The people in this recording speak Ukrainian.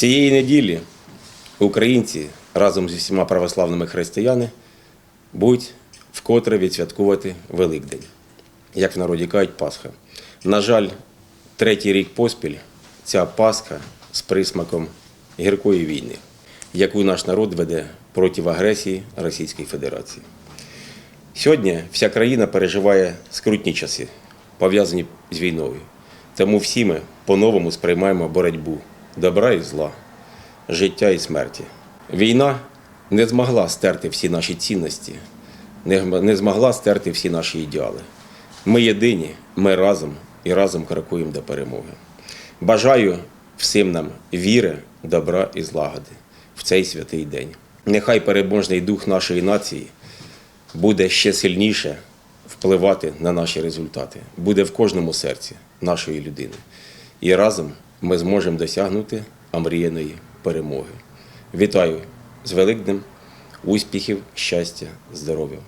Цієї неділі українці разом зі всіма православними християни будуть вкотре відсвяткувати Великдень, як в народі кажуть, Пасха. На жаль, третій рік поспіль ця Пасха з присмаком гіркої війни, яку наш народ веде проти агресії Російської Федерації. Сьогодні вся країна переживає скрутні часи, пов'язані з війною. Тому всі ми по-новому сприймаємо боротьбу добра і зла, життя і смерті. Війна не змогла стерти всі наші цінності, не змогла стерти всі наші ідеали. Ми єдині, ми разом і разом крокуємо до перемоги. Бажаю всім нам віри, добра і злагоди в цей святий день. Нехай переможний дух нашої нації буде ще сильніше впливати на наші результати, буде в кожному серці нашої людини. І разом ми зможемо досягнути омріяної перемоги. Вітаю з Великднем, успіхів, щастя, здоров'я!